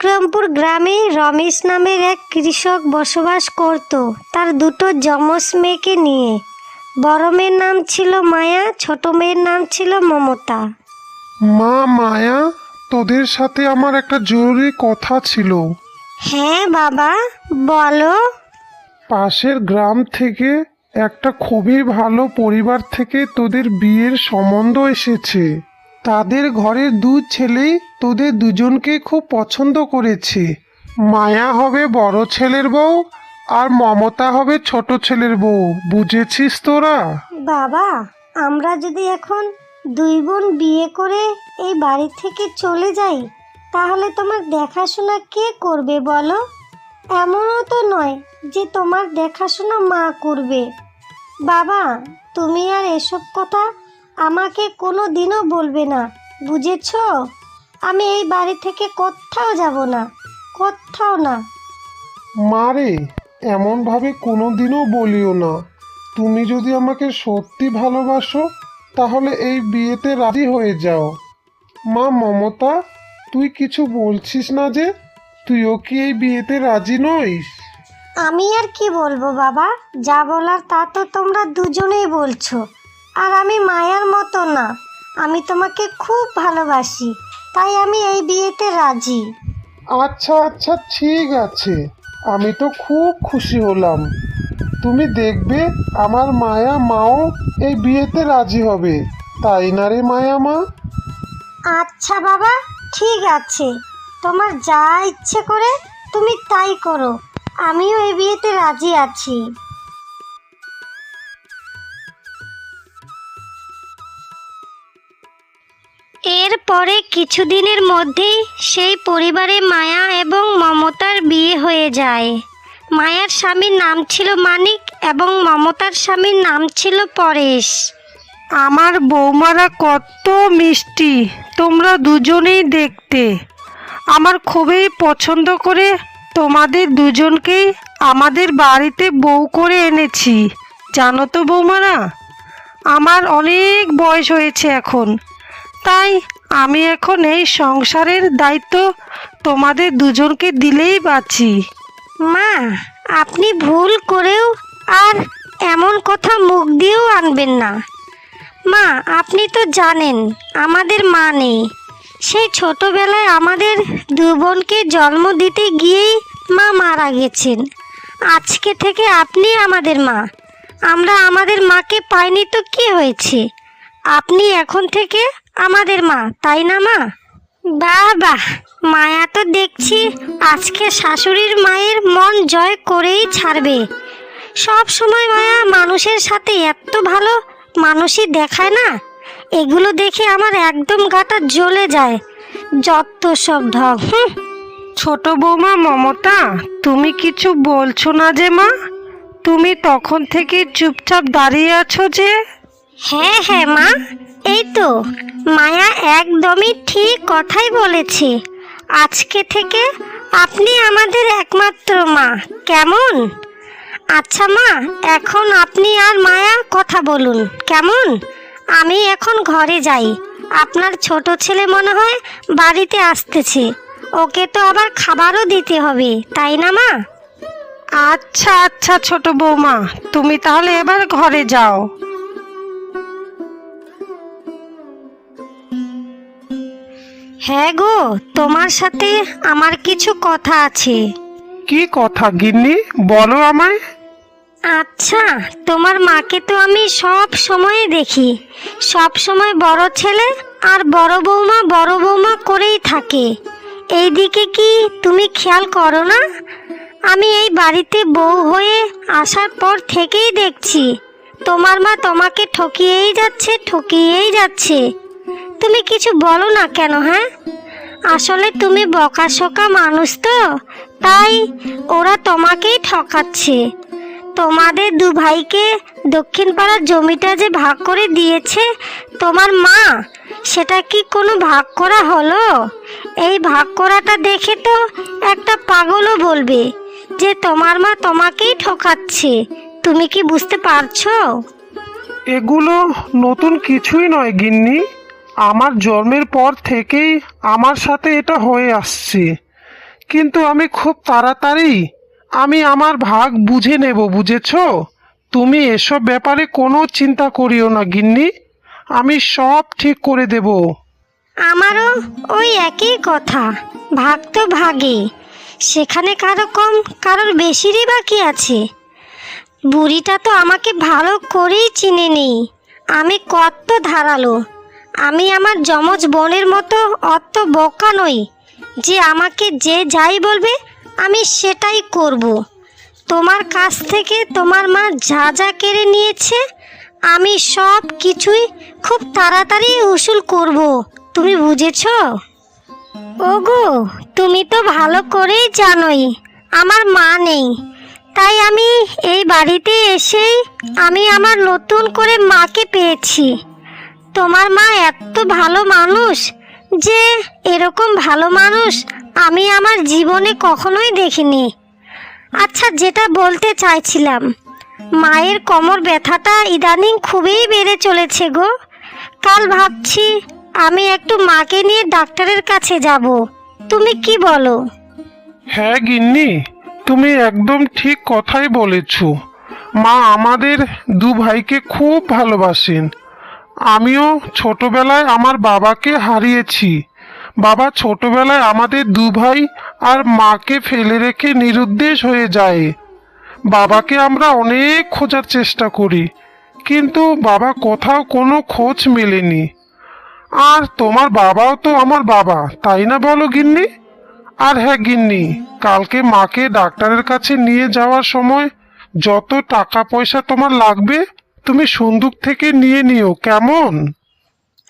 বিক্রমপুর গ্রামে রমেশ নামের এক কৃষক বসবাস করত। তার দুটো যমজ মেয়েকে নিয়ে। বড় মেয়ের নাম ছিল মায়া ছোট মেয়ের নাম ছিল মমতা। মা মায়া তোদের সাথে আমার একটা জরুরি কথা ছিল। হ্যাঁ বাবা বলো। পাশের গ্রাম থেকে একটা খুবই ভালো পরিবার থেকে তোদের বিয়ের সম্বন্ধ এসেছে। তাদের ঘরের দু ছেলে তোদের দুজনকে খুব পছন্দ করেছে। মায়া হবে বড় ছেলের বউ আর মমতা হবে ছোট ছেলের বউ। বুঝেছিস তোরা? বাবা, আমরা যদি এখন দুই বোন বিয়ে করে এই বাড়ি থেকে চলে যাই, তাহলে তোমার দেখাশোনা কে করবে বলো? এমনও তো নয় যে তোমার দেখাশোনা মা করবে। বাবা, তুমি আর এসব কথা আমাকে কোনো দিনও বলবে না বুঝেছ? আমি এই বাড়ি থেকে কোথাও যাব না কোথাও না। মারে এমনভাবে কোনো দিনও বলিও না। তুমি যদি আমাকে সত্যি ভালোবাসো তাহলে এই বিয়েতে রাজি হয়ে যাও। মা মমতা তুই কিছু বলছিস না যে তুইও কি এই বিয়েতে রাজি নইস? আমি আর কি বলব বাবা যা বলার তা তো তোমরা দুজনেই বলছো। আর আমি মায়ার মতো না। আমি তোমাকে খুব ভালোবাসি তাই আমি এই বিয়েতে রাজি। আচ্ছা আচ্ছা ঠিক আছে। আমি তো খুব খুশি হলাম। তুমি দেখবে আমার মায়া মাও এই বিয়েতে রাজি হবে। তাই না রে মায়া মা? আচ্ছা বাবা ঠিক আছে। তোমার যা ইচ্ছে করে তুমি তাই করো। আমিও এই বিয়েতে রাজি আছি। এরপরে কিছুদিনের মধ্যেই সেই পরিবারে মায়া এবং মমতার বিয়ে হয়ে যায়। মায়ার স্বামীর নাম ছিল মানিক এবং মমতার স্বামীর নাম ছিল পরেশ। আমার বৌমারা কত মিষ্টি, তোমরা দুজনেই দেখতে। আমার খুবই পছন্দ করে তোমাদের দুজনকেই আমাদের বাড়িতে বউ করে এনেছি। জানো তো বৌমারা? আমার অনেক বয়স হয়েছে এখন। তাই আমি এখন এই সংসারের দায়িত্ব তোমাদের দুজনকে দিলেই বাঁচি। মা, আপনি ভুল করেও আর এমন কথা মুখ দিয়েও আনবেন না। মা, আপনি তো জানেন আমাদের মা নেই। সেই ছোটবেলায় আমাদের দু বোনকে জন্ম দিতে গিয়েই মা মারা গেছেন। আজকে থেকে আপনি আমাদের মা। আমরা আমাদের মাকে পাইনি তো কি হয়েছে? আপনি এখন থেকে আমাদের মা তাই না মা? বাহ মায়া তো দেখছি আজকে শাশুড়ির মায়ের মন জয় করেই ছাড়বে। সব সময় মায়া মানুষের সাথে এত ভালো মানুষই দেখায় না? এগুলো দেখে আমার একদম গাটা জ্বলে যায়। যত সব ঢং। ছোট বৌমা মমতা তুমি কিছু বলছো না যে মা? তুমি তখন থেকে চুপচাপ দাঁড়িয়ে আছো যে? হ্যাঁ হ্যাঁ মা। এই তো, মায়া একদমই ঠিক কথাই বলেছে। আজকে থেকে আপনি আমাদের একমাত্র মা, কেমন? আচ্ছা মা, এখন আপনি আর মায়া কথা বলুন, কেমন? আমি এখন ঘরে যাই, আপনার ছোট ছেলে মনে হয় বাড়িতে আসতেছে, ওকে তো আবার খাবারও দিতে হবে, তাই না মা? আচ্ছা আচ্ছা ছোট বৌমা, তুমি তাহলে এবার ঘরে যাও। হ্যাঁ গো তোমার সাথে আমার কিছু কথা আছে। কি কথা গিন্নি? বলো আমায়। আচ্ছা তোমার মাকে তো আমি সব সময় দেখি। সব সময় বড় ছেলে আর বড় বৌমা বড় বৌমা করেই থাকে। এইদিকে কি তুমি খেয়াল করো না? আমি এই বাড়িতে বউ হয়ে আসার পর থেকেই দেখছি। তোমার মা তোমাকে ঠকিয়েই যাচ্ছে ঠকিয়েই যাচ্ছে। তুমি কিছু বলো না কেন হ্যাঁ? আসলে তুমি বকাশোকা মানুষ তো, তাই ওরা তোমাকেই ঠকাচ্ছে। তোমাদের দু ভাইকে দক্ষিণ পাড়ার জমিটা যে ভাগ করে দিয়েছে তোমার মা, সেটা কি কোনো ভাগ করা হলো? এই ভাগ করাটা দেখে তো একটা পাগলও বলবে যে তোমার মা তোমাকেই ঠকাচ্ছে। তুমি কি বুঝতে পারছ? এগুলো নতুন কিছুই নয়, গিন্নি। আমার জন্মের পর থেকেই আমার সাথে এটা হয়ে আসছে। কিন্তু আমি খুব তাড়াতাড়ি, আমি আমার ভাগ বুঝে নেব, বুঝেছ? তুমি এসব ব্যাপারে কোনো চিন্তা করিও না, গিন্নি। আমি সব ঠিক করে দেব। আমারও ওই একই কথা। ভাগ তো ভাগে। সেখানে কারও কম, কারোর বেশিরই বাকি আছে। বুড়িটা তো আমাকে ভালো করেই চিনে নেই আমি কত ধারালো। আমি আমার যমজ বোনের মতো অত বোকা নই যে আমাকে যে যাই বলবে আমি সেটাই করব। তোমার কাছ থেকে তোমার মা যা যা কেড়ে নিয়েছে, আমি সব কিছুই খুব তাড়াতাড়ি উসুল করব। তুমি বুঝেছ? ওগো, তুমি তো ভালো করেই জানোই, আমার মা নেই। তাই আমি এই বাড়িতে এসেই আমি আমার নতুন করে মাকে পেয়েছি। তোমার মা এত ভালো মানুষ যে এরকম ভালো মানুষ আমি আমার জীবনে কখনোই দেখিনি। আচ্ছা যেটা বলতে চাইছিলাম, মায়ের কোমর ব্যথাটা ইদানিং খুবই বেড়ে চলেছে গো। কাল ভাবছি আমি একটু মাকে নিয়ে ডাক্তারের কাছে যাব। তুমি কি বলো? হ্যাঁ গিন্নি, তুমি একদম ঠিক কথাই বলেছ। মা আমাদের দু ভাইকে খুব ভালোবাসেন। আমিও ছোটবেলায় আমার বাবাকে হারিয়েছি। বাবা ছোটবেলায় আমাদের দু ভাই আর মাকে ফেলে রেখে নিরুদ্দেশ হয়ে যায়। বাবাকে আমরা অনেক খোঁজার চেষ্টা করি, কিন্তু বাবা কোথাও কোনো খোঁজ মেলেনি। আর তোমার বাবাও তো আমার বাবা, তাই না বলো গিন্নি? আর হ্যাঁ গিন্নি, কালকে মাকে ডাক্তারের কাছে নিয়ে যাওয়ার সময় যত টাকা পয়সা তোমার লাগবে তুমি সন্দুক থেকে নিয়ে নিও কেমন?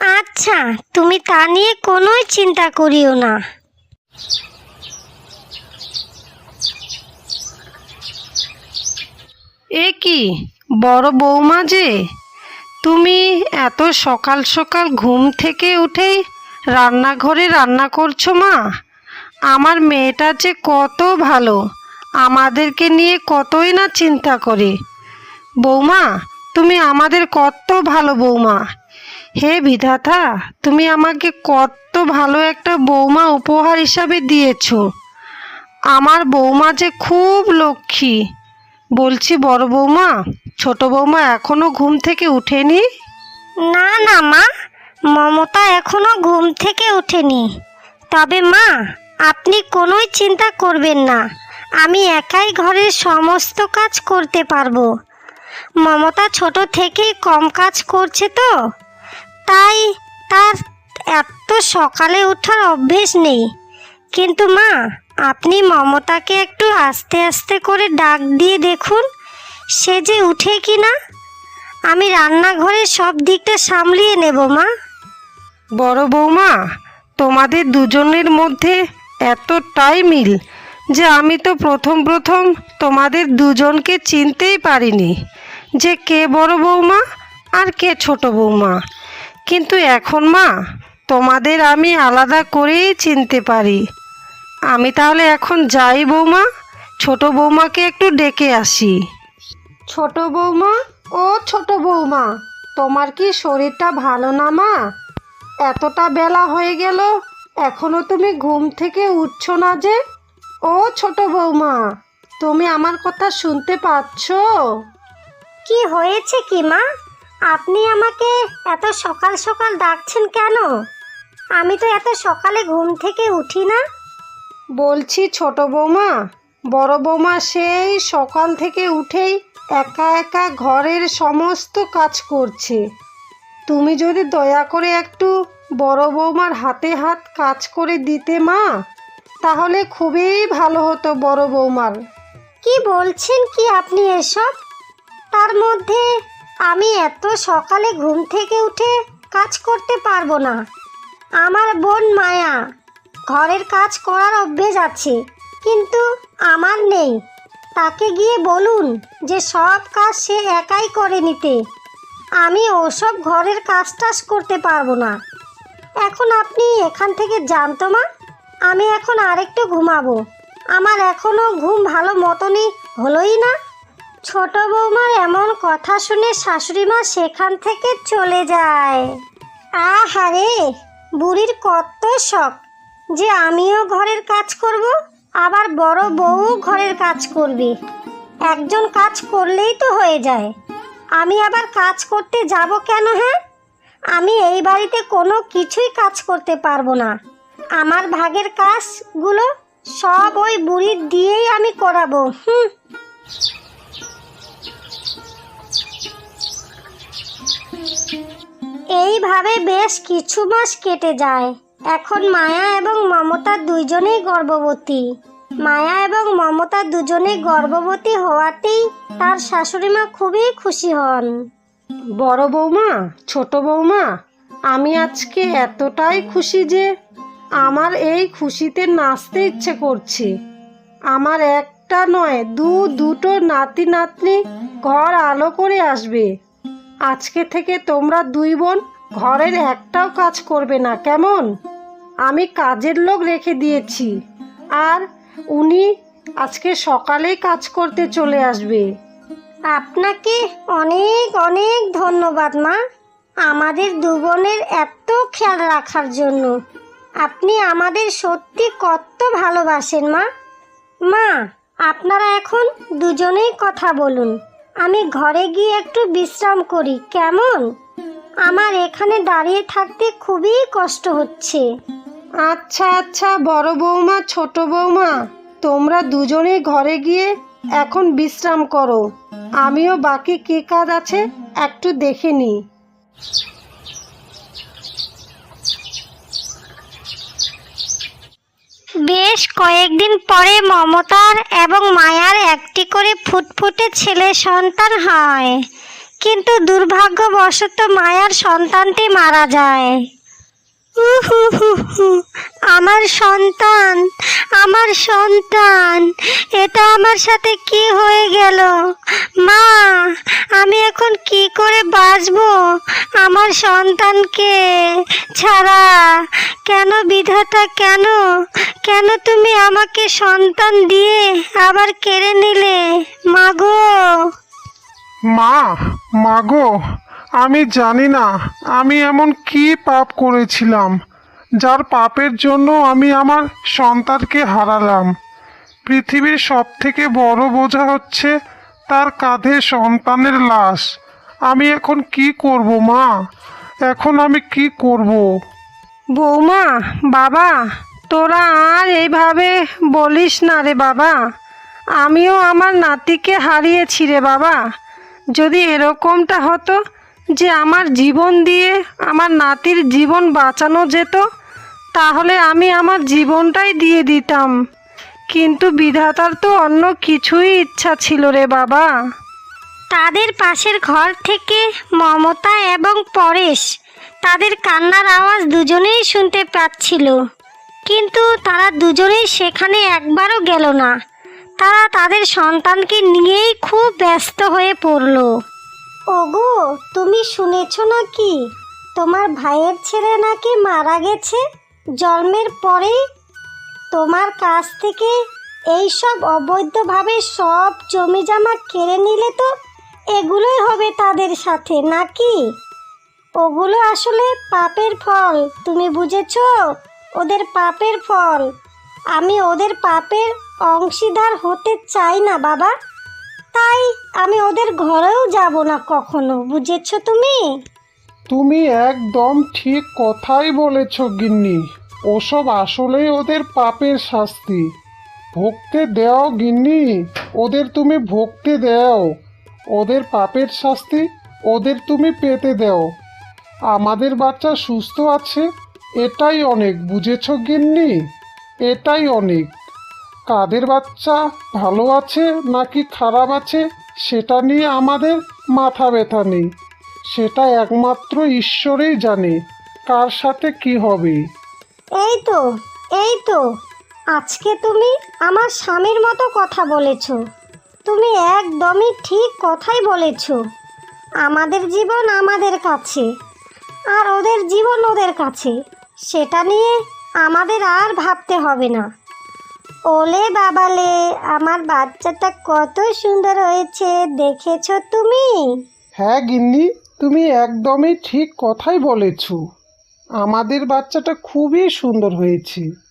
আচ্ছা তুমি তা নিয়ে কোনোই চিন্তা করিও না। এ কি বড় বৌমা যে? তুমি এত সকাল সকাল ঘুম থেকে উঠেই রান্নাঘরে রান্না করছ মা? আমার মেয়েটা যে কত ভালো আমাদেরকে নিয়ে কতই না চিন্তা করে। বৌমা তুমি আমাদের কত ভালো বৌমা। হে বিধাতা, তুমি আমাকে কত ভালো একটা বৌমা উপহার হিসাবে দিয়েছ। আমার বৌমা যে খুব লক্ষ্মী। বলছি, বড় বৌমা, ছোট বৌমা এখনও ঘুম থেকে উঠেনি? না না, মা, মমতা এখনও ঘুম থেকে ওঠেনি তবে মা, আপনি কোনোই চিন্তা করবেন না। আমি একাই ঘরের সমস্ত কাজ করতে পারব। মমতা ছোট থেকেই কম কাজ করছে তো। তাই তার এত সকালে ওঠার অভ্যেস নেই। কিন্তু মা, আপনি মমতাকে একটু আস্তে আস্তে করে ডাক দিয়ে দেখুন, সে যে উঠে কি না? আমি রান্নাঘরের সব দিকটা সামলিয়ে নেব, মা। বড় বৌমা, তোমাদের দুজনের মধ্যে এতটাই মিল যে আমি তো প্রথম প্রথম তোমাদের দুজনকে চিনতেই পারিনি যে কে বড় বৌমা আর কে ছোট বৌমা। কিন্তু এখন মা, তোমাদের আমি আলাদা করেই চিনতে পারি। আমি তাহলে এখন যাই বৌমা, ছোট বৌমাকে একটু ডেকে আসি। ছোট বৌমা? ও ছোট বৌমা, তোমার কি শরীরটা ভালো না মা? এতটা বেলা হয়ে গেল, এখনও তুমি ঘুম থেকে উঠছো না যে? ও ছোট বৌমা তুমি আমার কথা শুনতে পাচ্ছ? কি হয়েছে কি মা? আপনি আমাকে এত সকাল সকাল ডাকছেন কেন? আমি তো এত সকালে ঘুম থেকে উঠি না। বলছি ছোট বৌমা বড় বৌমা সেই সকাল থেকে উঠেই একা একা ঘরের সমস্ত কাজ করছে। তুমি যদি দয়া করে একটু বড় বৌমার হাতে হাত কাজ করে দিতে মা। তাহলে খুবই ভালো হতো বড় বৌমার। কি বলছেন কি আপনি এসব? তার মধ্যে আমি এত সকালে ঘুম থেকে উঠে কাজ করতে পারব না। আমার বোন মায়া ঘরের কাজ করার অভ্যেস আছে, কিন্তু আমার নেই। তাকে গিয়ে বলুন যে সব কাজ সে একাই করে নিতে। আমি ওসব ঘরের কাজ টাজ করতে পারব না। এখন আপনি এখান থেকে জানতো মা। আমি এখন আরেকটু ঘুমাবো। আমার এখনও ঘুম ভালো মতনই হলোই না। ছোট বৌমার এমন কথা শুনে শাশুড়ি মা সেখান থেকে চলে যায়। আহারে বুড়ির কত শখ যে আমিও ঘরের কাজ করব, আবার বড় বউ ঘরের কাজ করবে। একজন কাজ করলেই তো হয়ে যায়। আমি আবার কাজ করতে যাব কেন হ্যাঁ? আমি এই বাড়িতে কোনো কিছুই কাজ করতে পারব না। আমার ভাগের কাজগুলো সব ওই বুড়ির দিয়েই আমি করাবো, হুম। এইভাবে বেশ কিছু মাস কেটে যায়। এখন মায়া এবং মমতা দুইজনেই গর্ভবতী। মায়া এবং মমতা দুজনেই গর্ভবতী হওয়াতেই তার শাশুড়ি মা খুবই খুশি হন। বড় বৌমা, ছোট বৌমা, আমি আজকে এতটাই খুশি যে আমার এই খুশিতে নাচতে ইচ্ছে করছে। আমার একটা নয়, দু, দুটো নাতি নাতনি ঘর আলো করে আসবে। আজকে থেকে তোমরা দুই বোন ঘরের একটাও কাজ করবে না, কেমন? আমি কাজের লোক রেখে দিয়েছি। আর উনি আজকে সকালেই কাজ করতে চলে আসবে। আপনাকে অনেক অনেক ধন্যবাদ মা। আমাদের দু বোনের এত খেয়াল রাখার জন্য। আপনি আমাদের সত্যি কত ভালোবাসেন, মা। মা, আপনারা এখন দুজনেই কথা বলুন। আমি ঘরে গিয়ে একটু বিশ্রাম করি, কেমন? আমার এখানে দাঁড়িয়ে থাকতে খুবই কষ্ট হচ্ছে। আচ্ছা আচ্ছা বড় বৌমা, ছোট বৌমা, তোমরা দুজনে ঘরে গিয়ে এখন বিশ্রাম করো। আমিও বাকি কি কাজ আছে একটু দেখে নিই। বেশ কয়েকদিন পরে মমতার এবং মায়ার একটি করে ফুটফুটে ছেলে সন্তান হয়। কিন্তু দুর্ভাগ্যবশত মায়ার সন্তানটি মারা যায়। আমার সন্তান আমার সন্তান। এটা আমার সাথে কি হয়ে গেল? মা, আমি এখন কি করে বাঁচবো? আমার সন্তানকে ছাড়া কেন, বিধাতা কেন? কেন তুমি আমাকে সন্তান দিয়ে আবার কেড়ে নিলে? মাগো মা মাগো আমি জানি না, আমি এমন কি পাপ করেছিলাম। যার পাপের জন্য আমি আমার সন্তানকে হারালাম। পৃথিবীর সব থেকে বড় বোঝা হচ্ছে তার কাঁধে সন্তানের লাশ। আমি এখন কি করব, মা? এখন আমি কি করব? বৌমা, বাবা, তোরা আর এইভাবে বলিস না রে বাবা। আমিও আমার নাতিকে হারিয়েছি রে বাবা। যদি এরকমটা হতো যে আমার জীবন দিয়ে আমার নাতির জীবন বাঁচানো যেত তাহলে আমি আমার জীবনটাই দিয়ে দিতাম। কিন্তু বিধাতার তো অন্য কিছুই ইচ্ছা ছিল রে বাবা। তাদের পাশের ঘর থেকে মমতা এবং পরেশ তাদের কান্নার আওয়াজ দুজনেই শুনতে পাচ্ছিল। কিন্তু তারা দুজনেই সেখানে একবারও গেল না। তারা তাদের সন্তানকে নিয়েই খুব ব্যস্ত হয়ে পড়ল। ওগো তুমি শুনেছ নাকি? তোমার ভাইয়ের ছেলে নাকি মারা গেছে? জন্মের পরেই তোমার কাছ থেকে এই সব অবৈধভাবে সব জমি জামা কেড়ে নিলে তো এগুলোই হবে তাদের সাথে, নাকি? ওগুলো আসলে পাপের ফল, তুমি বুঝেছ? ওদের পাপের ফল। আমি ওদের পাপের অংশীদার হতে চাই না, বাবা। তাই আমি ওদের ঘরেও যাব না কখনো, বুঝেছ তুমি? তুমি একদম ঠিক কথাই বলেছ, গিন্নি। ওসব আসলেই ওদের পাপের শাস্তি। ভুগতে দেও গিন্নি, ওদের তুমি ভুগতে দেও। ওদের পাপের শাস্তি ওদের তুমি পেতে দেও। আমাদের বাচ্চা সুস্থ আছে, এটাই অনেক, বুঝেছ গিন্নি? এটাই অনেক। কাদের বাচ্চা ভালো আছে নাকি খারাপ আছে, সেটা নিয়ে আমাদের মাথা ব্যথা নেই। সেটা একমাত্র ঈশ্বরেই জানে, কার সাথে কি হবে। এই তো এই তো। আজকে তুমি আমার স্বামীর মতো কথা বলেছ। তুমি একদমই ঠিক কথাই বলেছ। আমাদের জীবন আমাদের কাছে, আর ওদের জীবন ওদের কাছে। সেটা নিয়ে আমাদের আর ভাবতে হবে না। ওলে বাবালে, আমার বাচ্চাটা কত সুন্দর হয়েছে, দেখেছ তুমি? হ্যাঁ গিন্নি, তুমি একদমই ঠিক কথাই বলেছ। আমাদের বাচ্চাটা খুবই সুন্দর হয়েছে।